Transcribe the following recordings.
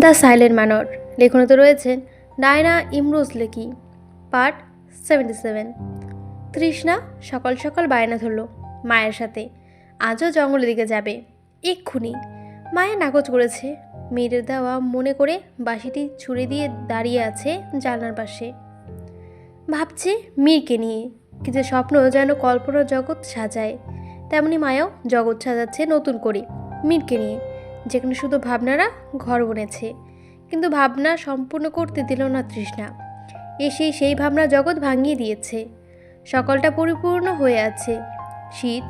The silent manner লেখনতে রয়েছেন Diana Imroz লেকি পার্ট সেভেন্টি সেভেন। তৃষ্ণা সকাল সকাল বায়না ধরল মায়ের সাথে। আজও জঙ্গলের দিকে যাবে। এক্ষুনি। মায়ের নাকচ করেছে। মেয়ের দেওয়া মনে করে বাঁশিটি ছুঁড়ে দিয়ে দাঁড়িয়ে আছে জানলার পাশে। ভাবছে মীরকে নিয়ে। কিন্তু স্বপ্ন যেন কল্পনার জগৎ সাজায়। তেমনি মায়াও জগৎ সাজাচ্ছে নতুন করে মীরকে নিয়ে। যেখানে শুধু ভাবনারা ঘর বনেছে। কিন্তু ভাবনা সম্পূর্ণ করতে দিল না তৃষ্ণা। এসেই সেই ভাবনা জগৎ ভাঙিয়ে দিয়েছে। সকালটা পরিপূর্ণ হয়ে আছে। শীত,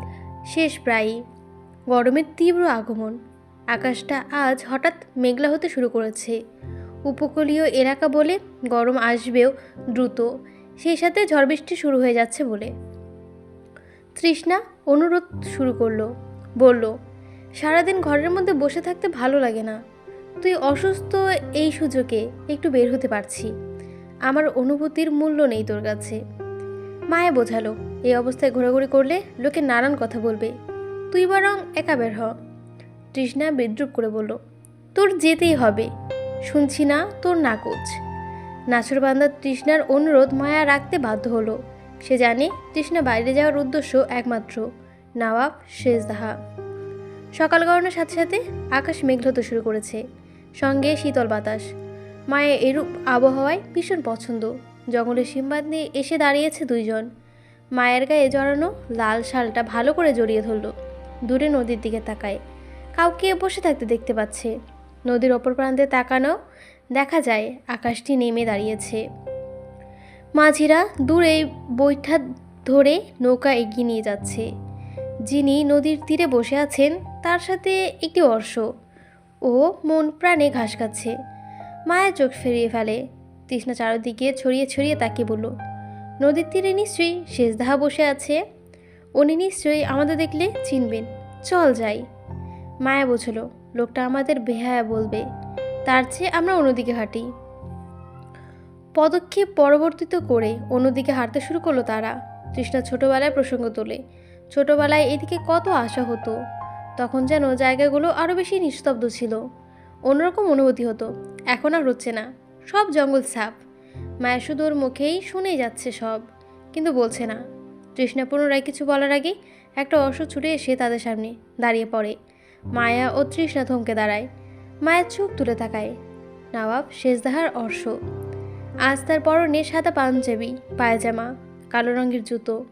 শেষ প্রায়ই। গরমের তীব্র আগমন। আকাশটা আজ হঠাৎ মেঘলা হতে শুরু করেছে। উপকূলীয় এলাকা বলে গরম আসবেও দ্রুত। সেই সাথে ঝড় বৃষ্টি শুরু হয়ে যাচ্ছে বলে। তৃষ্ণা অনুরোধ শুরু করল। বলল সারাদিন ঘরের মধ্যে বসে থাকতে ভালো লাগে না। তুই অসুস্থ এই সুযোগে একটু বের হতে পারছি। আমার অনুভূতির মূল্য নেই তোর কাছে। মায়ে বোঝালো, এই অবস্থায় ঘোরাঘুরি করলে লোকে নানান কথা বলবে। তুই বরং একা বের হ। তৃষ্ণা বিদ্রুপ করে বলল, তোর যেতেই হবে। শুনছি না তোর নাকচ। নাছরবান্দার তৃষ্ণার অনুরোধ মায়া রাখতে বাধ্য হলো। সে জানে তৃষ্ণা বাইরে যাওয়ার উদ্দেশ্য একমাত্র নবাব শেষদাহা সকাল গড়ানোর সাথে সাথে আকাশ মেঘ হতে শুরু করেছে। সঙ্গে শীতল বাতাস। মায়ের এরূপ আবহাওয়ায় ভীষণ পছন্দ। জঙ্গলের সিম্বাদ নিয়ে এসে দাঁড়িয়েছে দুইজন। মায়ের গায়ে জড়ানো লাল শালটা ভালো করে জড়িয়ে ধরল। দূরে নদীর দিকে তাকায়। কাউকে বসে থাকতে দেখতে পাচ্ছে। নদীর অপর প্রান্তে তাকানো দেখা যায় আকাশটি নেমে দাঁড়িয়েছে। মাঝিরা দূরে বৈঠা ধরে নৌকা এগিয়ে নিয়ে যাচ্ছে। যিনি নদীর তীরে বসে আছেন, তার সাথে একটি অর্শ। ও মন প্রাণে ঘাস খাচ্ছে। মায়ের চোখ ফেরিয়ে ফেলে। তৃষ্ণা চারদিকে ছড়িয়ে ছড়িয়ে তাকিয়ে বলল, নদীর তীরে নিশ্চয়ই শেষদাহা বসে আছে। উনি নিশ্চয়ই আমাদের দেখলে চিনবেন। চল যাই। মায়া বুঝলো, লোকটা আমাদের বেহায়া বলবে। তার চেয়ে আমরা অন্যদিকে হাঁটি। পদক্ষেপ পরবর্তিত করে অন্যদিকে হাঁটতে শুরু করল তারা। তৃষ্ণা ছোটোবেলায় প্রসঙ্গ তোলে। ছোটোবেলায় এদিকে কত আশা হতো। তখন যেন জায়গাগুলো আরও বেশি নিস্তব্ধ ছিল। অন্যরকম অনুভূতি হতো। এখন আর হচ্ছে না। সব জঙ্গল সাপ মায়া শুধু ওর মুখেই শুনেই যাচ্ছে সব, কিন্তু বলছে না। তৃষ্ণা পুনরায় কিছু বলার আগে একটা অশ্ব ছুটে এসে তাদের সামনে দাঁড়িয়ে পড়ে। মায়া ও তৃষ্ণা থমকে দাঁড়ায়। মায়ের চোখ তুলে তাকায়। নবাব শেষদাহার অর্শ আজ তার পরনে সাদা পাঞ্জাবি, পায়জামা, কালো রঙের জুতো।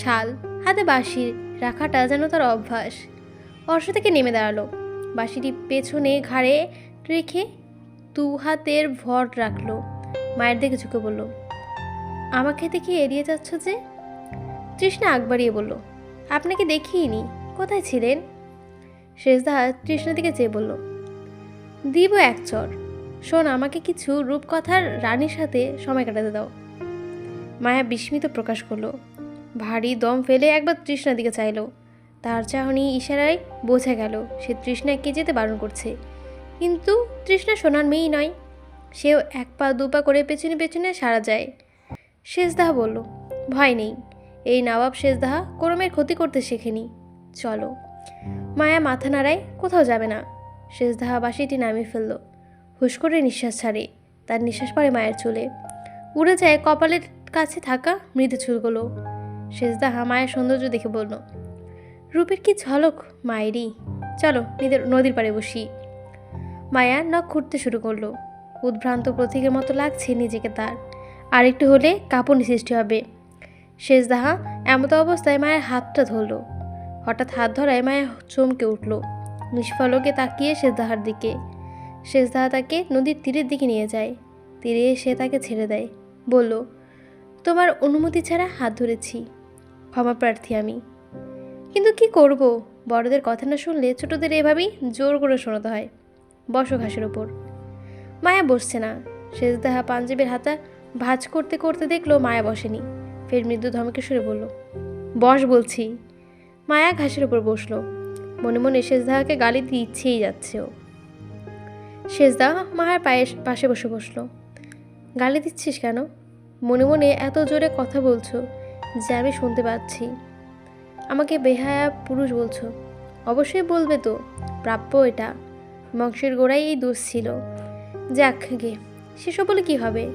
শাল, হাতে বাঁশি রাখাটা যেন তার অভ্যাস। অর্শ থেকে নেমে দাঁড়াল। বাঁশিটি পেছনে ঘাড়ে রেখে দু হাতের ভর রাখল। মায়ের দিকে ঝুঁকে বলল, আমাকে দেখে এড়িয়ে যাচ্ছ যে? তৃষ্ণা আগ বাড়িয়ে বলল, আপনাকে দেখিনি, কোথায় ছিলেন? শেষদা তৃষ্ণার দিকে চেয়ে বলল, দিব এক চর। শোন, আমাকে কিছু রূপকথার রানীর সাথে সময় কাটাতে দাও। মায়া বিস্মিত প্রকাশ করল ভারী দম ফেলে একবার তৃষ্ণার দিকে চাইলো। তার চাহনি ইশারায় বোঝা গেল, সে তৃষ্ণাকে যেতে বারণ করছে। কিন্তু তৃষ্ণা সোনার মেয়েই নয়, সেও এক পা দু পা করে পেছনে পেছনে সারা যায়। শেষদাহা বলল, ভয় নেই, এই নবাব শেষদাহা কোনো ক্ষতি করতে শেখেনি। চলো। মায়া মাথা নাড়ায়, কোথাও যাবে না। শেষদাহা বাসিটি নামিয়ে ফেলল। হুশ করে নিঃশ্বাস ছাড়ে, তার নিঃশ্বাস পড়ে মায়ের চুলে। উড়ে যায় কপালের কাছে থাকা মৃদু চুলগুলো। শেষদাহা মায়ের সৌন্দর্য দেখে বলল, রূপের কি ঝলক মায়েরই চলো, নিদের নদীর পাড়ে বসি। মায়া নখ খুঁড়তে শুরু করল। উদ্ভ্রান্ত প্রতীকের মতো লাগছে নিজেকে তার। আর একটু হলে কাঁপুনি সৃষ্টি হবে। শেষদাহা এমতো অবস্থায় মায়ের হাতটা ধরলো। হঠাৎ হাত ধরায় মায়া চমকে উঠল। নিষ্ফলকে তাকিয়ে শেষদাহার দিকে। শেষদাহা তাকে নদীর তীরের দিকে নিয়ে যায়। তীরে এসে তাকে ছেড়ে দেয়। বলল, তোমার অনুমতি ছাড়া হাত ধরেছি। ক্ষমা প্রার্থী আমি। কিন্তু কি করব? বড়দের কথা না শুনলে ছোটদের এভাবেই জোর করে শোনাতে হয়। বসো ঘাসের ওপর। মায়া বসছে না। শেষদাহা পাঞ্জাবের হাতা ভাঁজ করতে করতে দেখল মায়া বসেনি। ফের মৃদু ধমকে সরে বলল, বস বলছি। মায়া ঘাসের ওপর বসল। মনে মনে শেষদাহাকে গালি দিয়ে ইচ্ছেই যাচ্ছে ও। শেষদা মায়ের পায়ের পাশে বসে বসল। গালি দিচ্ছিস কেন? মনে মনে এত জোরে কথা বলছো। যে আমি শুনতে পাচ্ছি। আমাকে বেহায়া পুরুষ বলছো। অবশ্যই বলবে তো, প্রাপ্য এটা। বংশের গোড়ায় এই দোষ ছিল। যাক গে, সেসব বলে কী হবে?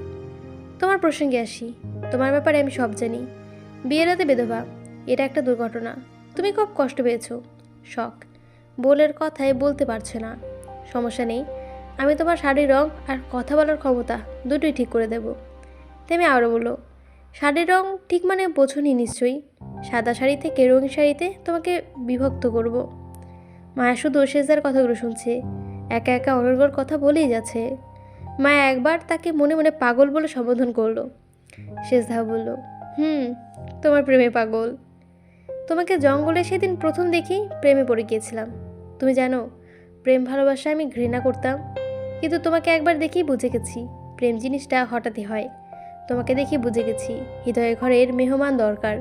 তোমার প্রসঙ্গে আসি। তোমার ব্যাপারে আমি সব জানি। বিয়ের রাতে বেধবা এটা একটা দুর্ঘটনা। তুমি খুব কষ্ট পেয়েছ। শখ। বোলের কথায় বলতে পারছে না। সমস্যা নেই। আমি তোমার শাড়ির রং আর কথা বলার ক্ষমতা দুটোই ঠিক করে দেব। তেমনি আরও বলো। শাড়ির রং ঠিক মানে বোঝনি নিশ্চয়ই। সাদা শাড়ি থেকে শাড়িতে তোমাকে বিভক্ত করব। মায়া শুধু শেষদার কথাগুলো শুনছে। একা একা অনর্গর কথা বলেই যাচ্ছে। মায়া একবার তাকে মনে মনে পাগল বলে সম্বোধন করল। শেষদা বলল, হুম, তোমার প্রেমে পাগল। তোমাকে জঙ্গলে সেদিন প্রথম দেখি প্রেমে পড়ে গিয়েছিলাম। তুমি জানো, প্রেম ভালোবাসা আমি ঘৃণা করতাম। কিন্তু তোমাকে একবার দেখেই বুঝে গেছি, প্রেম জিনিসটা হঠাৎই হয়। তোমাকে দেখে বুঝে গেছি হৃদয় ঘরের মেহমান দরকার।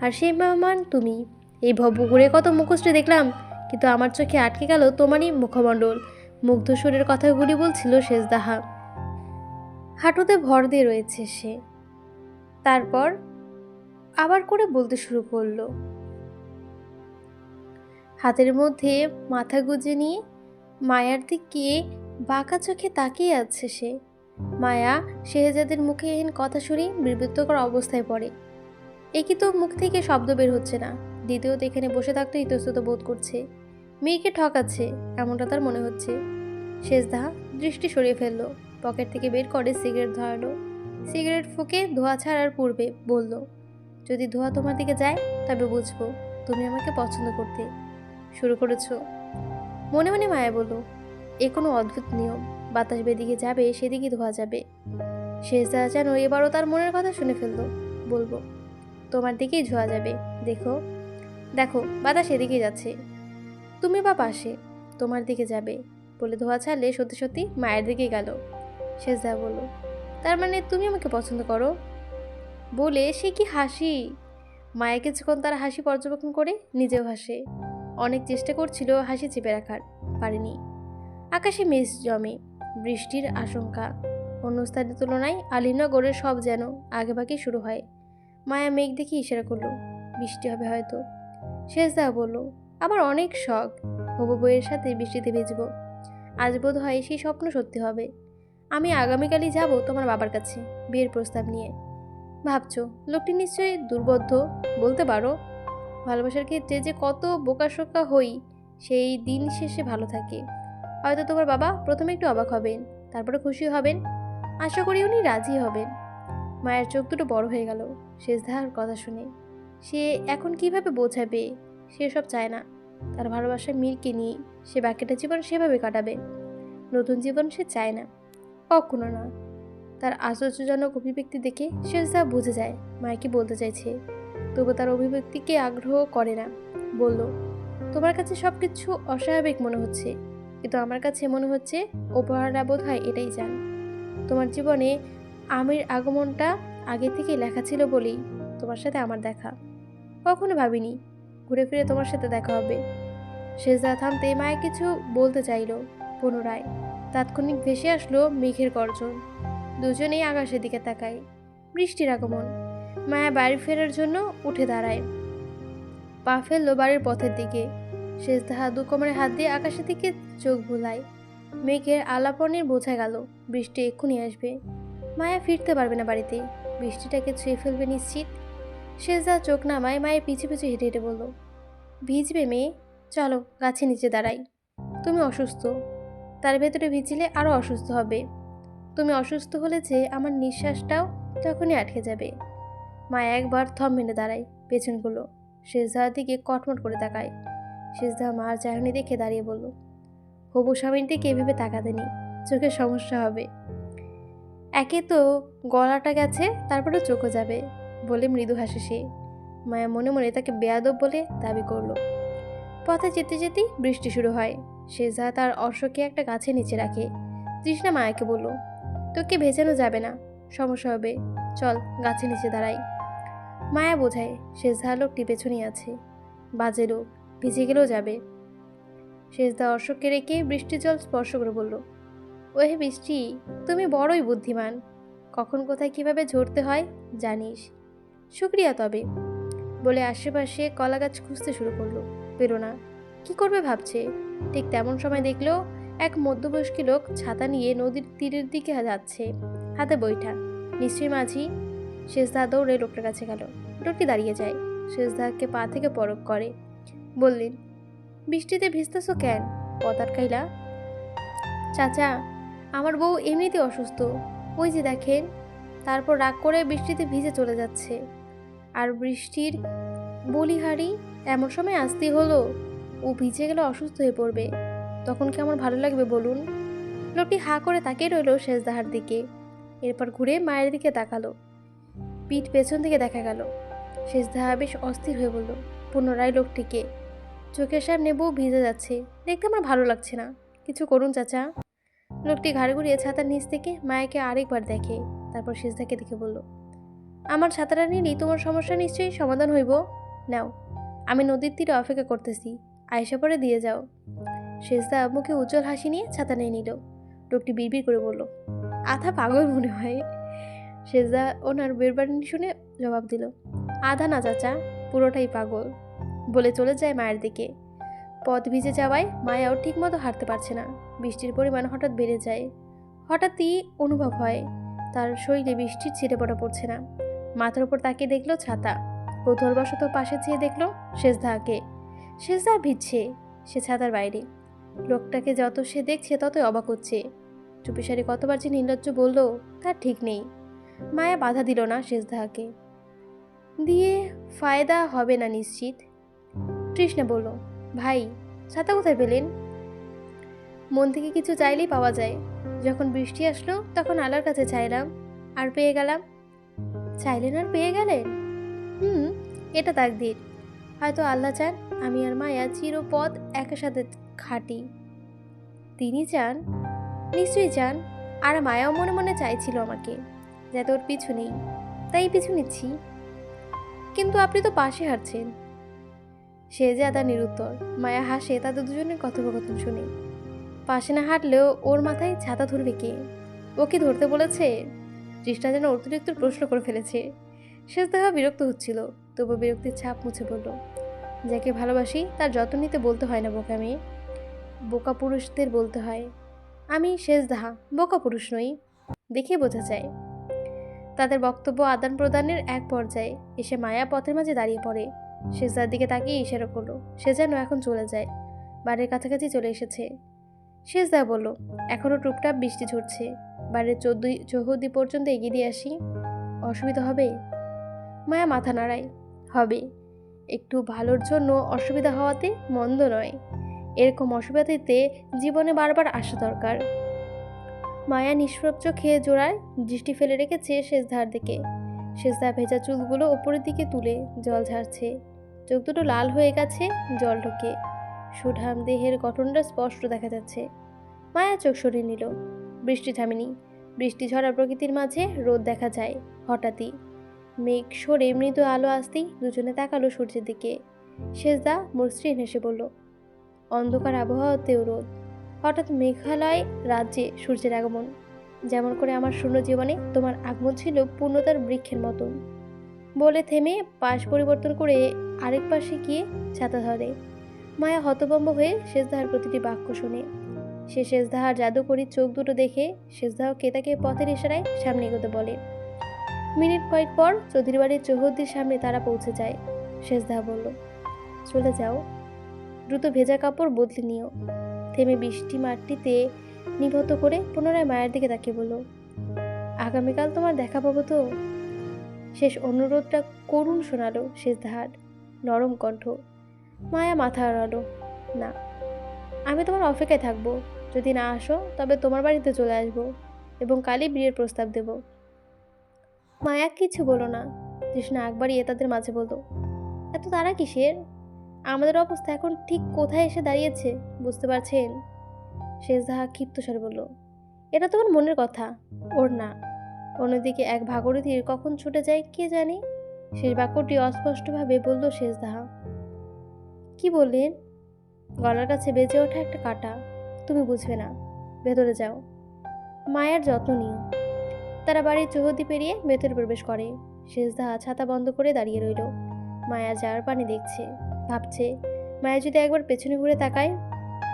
আর সেই মেহমান তুমি। এই ভবপুকুরে কত মুখোশটি দেখলাম, কিন্তু আমার চোখে আটকে গেল তোমারই মুখমণ্ডল। মুগ্ধ সুরের কথাগুলি বলছিল শেষদাহা। হাঁটুতে ভর দিয়ে রয়েছে সে। তারপর আবার করে বলতে শুরু করল। হাতের মধ্যে মাথা গুজে নিয়ে মায়ার দিকে বাঁকা চোখে তাকিয়ে আছে সে। মায়া শেহজাদের মুখে এহেন কথা শুনে বিবৃতকর অবস্থায় পড়ে। একই তো মুখ থেকে শব্দ বের হচ্ছে না। দ্বিতীয়ত এখানে বসে থাকতে ইতস্তত বোধ করছে। মেয়েকে ঠকাচ্ছে, এমনটা তার মনে হচ্ছে। শেষদাহা দৃষ্টি সরিয়ে ফেলল, পকেট থেকে বের করে সিগারেট ধরালো। সিগারেট ফুঁকে ধোয়া ছাড়ার পূর্বে বলল, যদি ধোয়া তোমার দিকে যায়, তবে বুঝব তুমি আমাকে পছন্দ করতে। শুরু করেছ। মনে মনে মায়া বলল, এ কোনো অদ্ভুত নিয়ম। বাতাস বেদিকে যাবে, সেদিকে ধোয়া যাবে। শেষদা যেন এবারও তার মনের কথা শুনে ফেলল। বলব, তোমার দিকেই ধোয়া যাবে, দেখো। দেখো, বাতাস এদিকে যাচ্ছে। তুমি বা পাশে, তোমার দিকে যাবে। বলে ধোয়া ছাড়লে সত্যি সত্যি মায়ের দিকে গেল। শেষদা বলল, তার মানে তুমি আমাকে পছন্দ করো? বলে, সে কি হাসি? মায়া কিছুক্ষণ তার হাসি পর্যবেক্ষণ করে নিজেও হাসে। অনেক চেষ্টা করছিল হাসি চেপে রাখার, পারেনি। আকাশে মেঘ জমে বৃষ্টির আশঙ্কা। অন্য স্থানের তুলনায় আলিনগরের সব যেন আগেভাগেই শুরু হয়। মায়া মেঘ দেখে ইশারা করল, বৃষ্টি হবে হয়তো। শেষ শেষদা বলল আমার অনেক শখ। হবু বইয়ের সাথে বৃষ্টিতে ভিজব। আজ বোধ হয় সেই স্বপ্ন সত্যি হবে। আমি আগামীকালই যাব তোমার বাবার কাছে বিয়ের প্রস্তাব নিয়ে। ভাবছ, লোকটি নিশ্চয়ই দুর্বোধ্য, বলতে পারো? ভালোবাসার ক্ষেত্রে যে কত বোকাশোকা হই, সেই দিন শেষে ভালো থাকে। হয়তো তোমার বাবা প্রথমে একটু অবাক হবেন, তারপরে খুশি হবেন। আশা করি উনি রাজি হবেন। মায়ের চোখ দুটো বড় হয়ে গেল শেষদার কথা শুনে। সে এখন কীভাবে বোঝাবে? সে সব চায় না। তার ভালোবাসা মীরকে নিয়ে সে বাকিটা জীবন সেভাবে কাটাবে। নতুন জীবন সে চায় না, কখনো না। তার আশ্চর্যজনক অভিব্যক্তি দেখে শেষদা বুঝে যায় মায়ের কি বলতে চাইছে। তবু তার অভিব্যক্তিকে আগ্রহ করে না। বলল, তোমার কাছে সব কিছু অস্বাভাবিক মনে হচ্ছে। কিন্তু আমার কাছে মনে হচ্ছে উপহাররা বোধ হয় এটাই জান তোমার জীবনে আমির আগমনটা আগে থেকেই লেখা ছিল বলেই তোমার সাথে আমার দেখা। কখনো ভাবিনি ঘুরে ফিরে তোমার সাথে দেখা হবে। শেষদা থামতে মায়ে কিছু বলতে চাইল পুনরায়। তাৎক্ষণিক ভেসে আসলো মেঘের গর্জন। দুজনেই আকাশের দিকে তাকায়। বৃষ্টির আগমন। মায়া বাড়ি ফেরার জন্য উঠে দাঁড়ায়। পা ফেলল বাড়ির পথের দিকে। শেষ তাহা দু কোমরে হাত দিয়ে আকাশের দিকে চোখ ভুলায় মেঘের আলাপনের বোঝা গেল, বৃষ্টি এক্ষুনি আসবে। মায়া ফিরতে পারবে না বাড়িতে। বৃষ্টিটাকে ছুঁয়ে ফেলবে নিশ্চিত। শেষদা চোখ নামায় মায়ের পিছু পিছু হেঁটে হেঁটে বলল, ভিজবে মেয়ে, চলো গাছে নিচে দাঁড়াই। তুমি অসুস্থ। তার ভেতরে ভিজিলে আরও অসুস্থ হবে। তুমি অসুস্থ হলে যে আমার নিঃশ্বাসটাও তখনই আটকে যাবে। মা একবার থম মেনে দাঁড়ায় পেছনগুলো। শেষদার দিকে কটমট করে তাকায়। শেষদা মার চাহনি দেখে দাঁড়িয়ে বলল, হবু স্বামীর এভাবে তাকাতেনি চোখের সমস্যা হবে। একে তো গলাটা গেছে, তারপরে চোখও যাবে, বলে মৃদু হাসে সে। মায়া মনে মনে তাকে বেয়াদব বলে দাবি করল। পথে যেতে যেতেই বৃষ্টি শুরু হয়। শেষদা তার অর্শকে একটা গাছের নিচে রাখে। তৃষ্ণা মায়াকে বলল, তোকে ভেজানো যাবে না, সমস্যা হবে। চল, গাছে নিচে দাঁড়াই। মায়া বোঝায় শেষদা লোকটি পেছনেই আছে। বাজে লোক ভিজে গেলেও যাবে। শেষদা অশোককে রেখে বৃষ্টির জল স্পর্শ করে বলল, ওহে বৃষ্টি, তুমি বড়ই বুদ্ধিমান। কখন কোথায় কীভাবে ঝরতে হয়, জানিস। শুক্রিয়া তবে। বলে আশেপাশে কলা গাছ খুঁজতে শুরু করল। পেরো না কি করবে ভাবছে? ঠিক তেমন সময় দেখল, এক মধ্যবয়স্কী লোক ছাতা নিয়ে নদীর তীরের দিকে যাচ্ছে, হাতে বৈঠা নিশ্চয়ই মাঝি? শেষদা দৌড়ে লোকটার কাছে গেল। লোকটি দাঁড়িয়ে যায়। শেষদাকে পা থেকে পরক করে। বললেন, বৃষ্টিতে ভিজতেছো কেন? পতার খাইলা? চাচা, আমার বউ এমনিতে অসুস্থ। ওই যে দেখেন, তারপর রাগ করে বৃষ্টিতে ভিজে চলে যাচ্ছে। আর বৃষ্টির বলিহারি এমন সময় আসতে হলো, ও ভিজে গেলে অসুস্থ হয়ে পড়বে। তখন কি আমার ভালো লাগবে বলুন? লোকটি হা করে তাকিয়ে রইল শেষদাহার দিকে। এরপর ঘুরে মায়ের দিকে তাকালো। পিঠ পেছন দিকে দেখা গেল। শেষদাহা বেশ অস্থির হয়ে বলল পুনরায় লোকটিকে চোখের সামনে বউ ভিজে যাচ্ছে। দেখতে আমার ভালো লাগছে না। কিছু করুন, চাচা। লোকটি ঘাড় ঘুরিয়ে ছাতার নিচ থেকে মায়াকে আরেকবার দেখে, তারপর শেষদাকে দেখে বলল, আমার ছাতাটা নিলেই তোমার সমস্যা নিশ্চয়ই সমাধান হইব। নাও, আমি নদীর তীরে অপেক্ষা করতেছি। আয়সা পরে দিয়ে যাও। শেষদা মুখে উজ্জ্বল হাসি নিয়ে ছাতা নিয়ে নিল। লোকটি বিড়বিড় করে বলল, আধা পাগল মনে হয়। সেজদা ওনার বেরবানি শুনে জবাব দিল, আধা না, চাচা, পুরোটাই পাগল। বলে চলে যায় মায়ের দিকে। পথ ভিজে যাওয়ায় মায়াও ঠিকমতো হাঁটতে পারছে না। বৃষ্টির পরিমাণ হঠাৎ বেড়ে যায়। হঠাৎই অনুভব হয়, তার শরীরে বৃষ্টির ছিটে পড়া পড়ছে না। মাথার উপর তাকে দেখল ছাতা। কৌতূহলবশত পাশে চেয়ে দেখল শেষদাকে শেষদা ভিজছে, সে ছাতার বাইরে। লোকটাকে যত সে দেখছে ততই অবাক হচ্ছে। চুপিসারি কতবার যে নির্লজ্জ বলল তার ঠিক নেই। মায়া বাধা দিল না শেষদাহাকে দিয়ে ফায়দা হবে না নিশ্চিত। তৃষ্ণা বলল, ভাই, ছাতা কোথায় পেলেন? মন থেকে কিছু চাইলেই পাওয়া যায়। যখন বৃষ্টি আসলো, তখন আলার কাছে চাইলাম, আর পেয়ে গেলাম। চাইলেন আর পেয়ে গেলেন? হুম, এটা তাকদির। হয়তো আল্লাহ চান, আমি আর মায়া চিরপথ একের সাথে খাটি। তিনি চান? নিশ্চয়ই চান, আর মায়াও মনে মনে চাইছিল আমাকে, যাতে ওর পিছু নেই। তাই পিছু নিচ্ছি। কিন্তু আপনি তো পাশে হাঁটছেন সে যে আদা নিরুত্তর, মায়া হাসে তাদের দুজনের কথোপকথন শুনে পাশে না হাঁটলেও ওর মাথায় ছাতা ধরবে কে? ওকে ধরতে বলেছে? তৃষ্ণা যেন অতিরিক্ত প্রশ্ন করে ফেলেছে। শেষ দেখা বিরক্ত হচ্ছিল, তবু বিরক্তির ছাপ মুছে বলল যাকে ভালোবাসি, তার যত্ন নিতে বলতে হয় না বোকা মেয়ে। বোকা পুরুষদের বলতে হয়। আমি শেষ দাহা বোকা পুরুষ নই। দেখে বোঝা যায়। তাদের বক্তব্য আদান প্রদানের এক পর্যায়ে এসে মায়া পথের মাঝে দাঁড়িয়ে পড়ে। শেষদার দিকে তাকিয়ে ইশারা করল, সে যেন এখন চলে যায়, বাড়ির কাছাকাছি চলে এসেছে। শেষদা বলল এখনও টুপটাপ বৃষ্টি ঝরছে, বাড়ির চোদ্দই, চৌহদ্দি পর্যন্ত এগিয়ে দিয়ে আসি। অসুবিধা হবে? মায়া মাথা নাড়ায়, হবে। একটু ভালোর জন্য অসুবিধা হওয়াতে মন্দ নয়। এরকম অসুবিধাতে জীবনে বারবার আসা দরকার। মায়া নিষ্প্রব চোখে জোড়ায় দৃষ্টি ফেলে রেখেছে শেষধার দিকে। শেষদা ভেজা চুলগুলো ওপরের দিকে তুলে জল ঝাড়ছে। চোখ দুটো লাল হয়ে গেছে, জল ঢোকে। সুঠাম দেহের গঠনটা স্পষ্ট দেখা যাচ্ছে। মায়া চোখ সরিয়ে নিল। বৃষ্টি থামেনি। বৃষ্টি ঝরা প্রকৃতির মাঝে রোদ দেখা যায়, হঠাৎই। মেঘ সরে মৃদু আলো আসতেই দুজনে তাকালো সূর্যের দিকে। শেষদা মসৃণ হেসে বলল, অন্ধকার আবহাওয়াতেও রোদ। হঠাৎ মেঘালয় রাজ্যে সূর্যের আগমন। যেমন করে আমার শূন্য জীবনে তোমার আগমন ছিল পূর্ণতার বৃক্ষের মতন। বলে থেমে পাশ পরিবর্তন করে আরেক পাশে গিয়ে ছাতা ধরে। মায়া হতভম্ব হয়ে শেষদাহার প্রতিটি বাক্য শুনে। সে শেষদাহার জাদুকরি চোখ দুটো দেখে শেষদাহ কেতাকে পথের ইশারায় সামনে এগোতে বলে। মিনিট কয়েক পর চৌধুরী বাড়ির চৌহদ্দির সামনে তারা পৌঁছে যায়। শেষদাহ বলল, চলে যাও। দ্রুত ভেজা কাপড় বদলে নিও। থেমে বৃষ্টি মাটিতে নিভত করে পুনরায় মায়ের দিকে তাকিয়ে বলল, আগামীকাল তোমার দেখা পাবো তো? শেষ অনুরোধটা করুণ শোনালো শেষ ধার নরম কণ্ঠ। মায়া মাথা আড়ালো। না, আমি তোমার অপেক্ষায় থাকব। যদি না আসো, তবে তোমার বাড়িতে চলে আসব এবং কালই বিয়ের প্রস্তাব দেব। মায়া কিছু বলো না। তৃষ্ণা বাড়িয়ে তাদের মাঝে বলতো এত তারা কিসের? আমাদের অবস্থা এখন ঠিক কোথায় এসে দাঁড়িয়েছে, বুঝতে পারছেন? শেষদাহা ক্ষিপ্ত স্বরে বলল, এটা তোমার মনের কথা। ওর না। অন্যদিকে এক ভাগরথীর কখন ছুটে যায় কে জানে? শেষ বাক্যটি অস্পষ্টভাবে বলল শেষদাহা। কি বললেন? গলার কাছে বেজে ওঠা একটা কাটা। তুমি বুঝবে না। ভেতরে যাও। মায়ের যত্ন নিও। তারা বাড়ির চৌহদ্দি পেরিয়ে ভেতরে প্রবেশ করে। শেষদাহা ছাতা বন্ধ করে দাঁড়িয়ে রইল। মায়া যাওয়ার পানি দেখছে, ভাবছে, মায়া যদি একবার পেছনে ঘুরে তাকায়,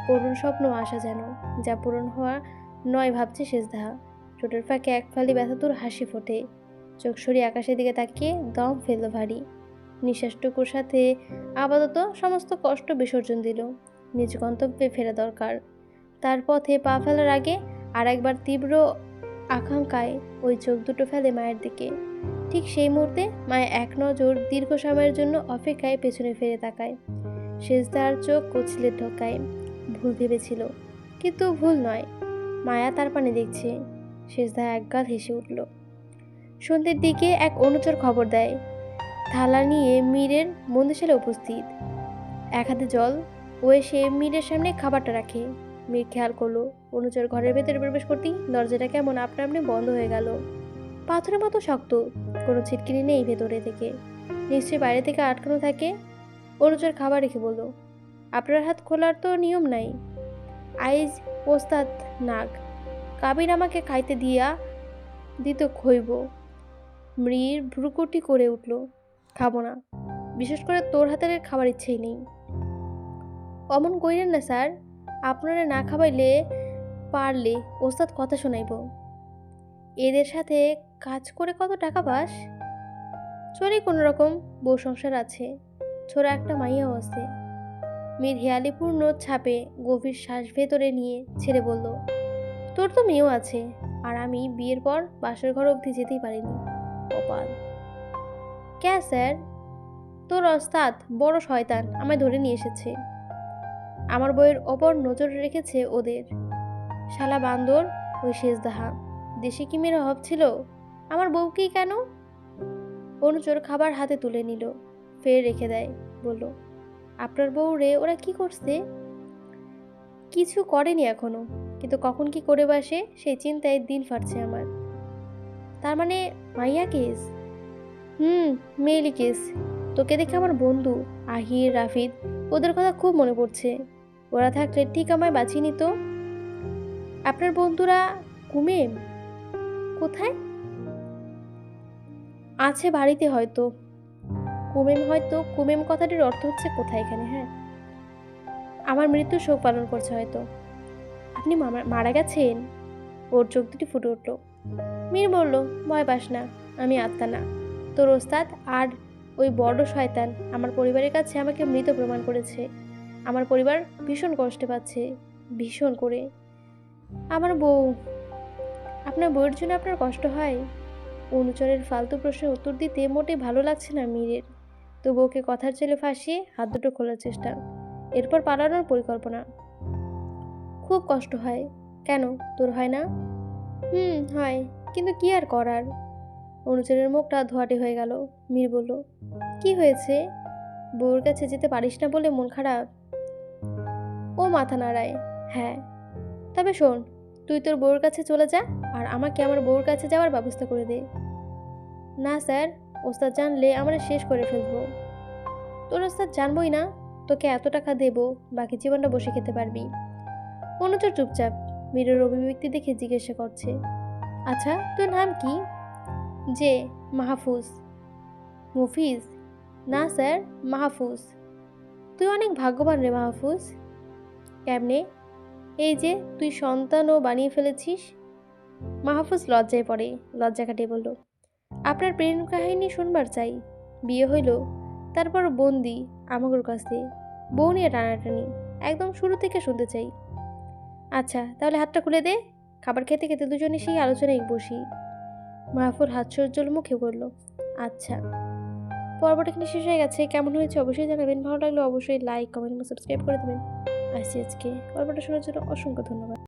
করুণ স্বপ্ন আসা যেন, যা পূরণ হওয়া নয় ভাবছে শেষদাহা। ঠোঁটের ফাঁকে এক ফালি ব্যথাতুর হাসি ফোটে। চোখ সরিয়ে আকাশের দিকে তাকিয়ে দম ফেলল ভারী। নিঃশ্বাসটুকুর সাথে আপাতত সমস্ত কষ্ট বিসর্জন দিল। নিজ গন্তব্যে ফেরা দরকার। তার পথে পা ফেলার আগে আর একবার তীব্র আকাঙ্ক্ষায় ওই চোখ দুটো ফেলে মায়ের দিকে। ঠিক সেই মুহূর্তে মায়ের এক নজর দীর্ঘ সময়ের জন্য অপেক্ষায় পেছনে ফিরে তাকায়। শেষদার চোখ কচলে ঢোকায়। ভুল ভেবেছিল, কিন্তু ভুল নয়। মায়া তার পানে দেখছে। শেষদা একগাল হেসে উঠল। সন্ধ্যের দিকে এক অনুচর খবর দেয়। থালা নিয়ে মীরের মন্দিরশালে উপস্থিত। এক হাতে জল, ও এসে মীরের সামনে খাবারটা রাখে। মীর খেয়াল করল, অনুচর ঘরের ভেতরে প্রবেশ করতেই দরজাটা কেমন আপনা আপনি বন্ধ হয়ে গেল। পাথরের মতো শক্ত, কোনো ছিটকিনি নেই ভেতরে থেকে। নিশ্চয়ই বাইরে থেকে আটকানো থাকে। অনুচর খাবার রেখে বলল, আপনার হাত খোলার তো নিয়ম নাই। আইজ ওস্তাদ নাগ কাবির আমাকে খাইতে দিয়া দিত খইব মৃর ভ্রুকুটি করে উঠল, খাব না। বিশেষ করে তোর হাতের খাবার ইচ্ছেই নেই। অমন কইলেন না, স্যার। আপনারা না খাবাইলে পারলে ওস্তাদ কথা শোনাইব। এদের সাথে কাজ করে কত টাকা পাস চলে কোনো রকম বউ সংসার আছে ছোড়া একটা মাইয়াও আছে। মেয়ের হেয়ালিপূর্ণ ছাপে গভীর শ্বাস ভেতরে নিয়ে ছেড়ে বলল, তোর তো মেয়েও আছে, আর আমি বিয়ের পর বাসর ঘর অবধি যেতেই পারিনি। কপাল ক্যা স্যার? তোর অস্তাদ বড় শয়তান, আমায় ধরে নিয়ে এসেছে। আমার বইয়ের ওপর নজর রেখেছে ওদের। শালা বান্দর, ওই শেষদাহা। দেশে কি মেয়ের অভাব ছিল? আমার বউকেই কেন? অনুচর খাবার হাতে তুলে নিল, ফের রেখে দেয়, বলল, আপনার বউ রে, ওরা কি করছে? কিছু করেনি এখনও, কিন্তু কখন কি করে বসে সেই চিন্তায় দিন ফাটছে আমার। তার মানে মাইয়া কেস? হুম মেয়েলি কেস। তোকে দেখে আমার বন্ধু, আহির, রাফিদ, ওদের কথা খুব মনে পড়ছে। ওরা থাকলে ঠিক আমায় বাঁচিয়ে নিত। আপনার বন্ধুরা কুমেম কোথায়? আছে বাড়িতে হয়তো। কুমেম হয়তো, কুমেম কথাটির অর্থ হচ্ছে কোথায় এখানে হ্যাঁ? আমার মৃত্যু শোক পালন করছে হয়তো। আপনি মারা গেছেন? ওর চোখ দুটি ফুটে উঠল। মীর বলল, ভয় পাস না, আমি আত্মা না। তোর ওস্তাদ আর ওই বড় শয়তান আমার পরিবারের কাছে আমাকে মৃত প্রমাণ করেছে। আমার পরিবার ভীষণ কষ্টে পাচ্ছে, ভীষণ করে। আমার বউ, আপনার বউয়ের জন্য আপনার কষ্ট হয়? অনুচরের ফালতু প্রশ্নের উত্তর দিতে মোটে ভালো লাগছে না মীরের। তো বউকে কথার ছেলে ফাঁসিয়ে হাত দুটো খোলার চেষ্টা। এরপর পালানোর পরিকল্পনা। খুব কষ্ট হয়। কেন? তোর হয় না? হুম, হয়। কিন্তু কি আর করার? অনুচরের মুখটা ধোয়াটে হয়ে গেল। মীর বলল, কি হয়েছে? বউর কাছে যেতে পারিস না বলে মন খারাপ? ও মাথা নাড়ায় হ্যাঁ। তবে শোন, তুই তোর বউর কাছে চলে যা আর আমাকে আমার বউর কাছে যাওয়ার ব্যবস্থা করে দে। না স্যার, ওস্তাদ জানলে আমরা শেষ করে ফেলব। তোর ওস্তাদ জানবই না, তোকে এত টাকা দেবো, বাকি জীবনটা বসে খেতে পারবি। অনুচর চুপচাপ মীরের অভিব্যক্তি দেখে জিজ্ঞাসা করছে আচ্ছা তোর নাম কি? যে মাহফুজ। মুফিজ? না, স্যার, মাহফুজ। তুই অনেক ভাগ্যবান রে, মাহফুজ। কেমনে? এই যে, তুই সন্তানও বানিয়ে ফেলেছিস? মাহফুজ লজ্জায় পড়ে, লজ্জা কাটিয়ে বলল, আপনার প্রেম কাহিনী শুনবার চাই। বিয়ে হইল, তারপর বন্দি, আমাগোর কাছে। বউ নিয়ে টানাটানি, একদম শুরু থেকে শুনতে চাই। আচ্ছা তাহলে হাতটা খুলে দে। খাবার খেতে খেতে দুজনে সেই আলোচনায় বসি। মাহফুর হাত সজ্জল মুখে বলল আচ্ছা। পর্বটা এখানে শেষ হয়ে গেছে। কেমন হয়েছে অবশ্যই জানাবেন। ভালো লাগলে অবশ্যই লাইক কমেন্ট এবং সাবস্ক্রাইব করে দেবেন। আসি আজকে। পর্বটা শোনার জন্য অসংখ্য ধন্যবাদ।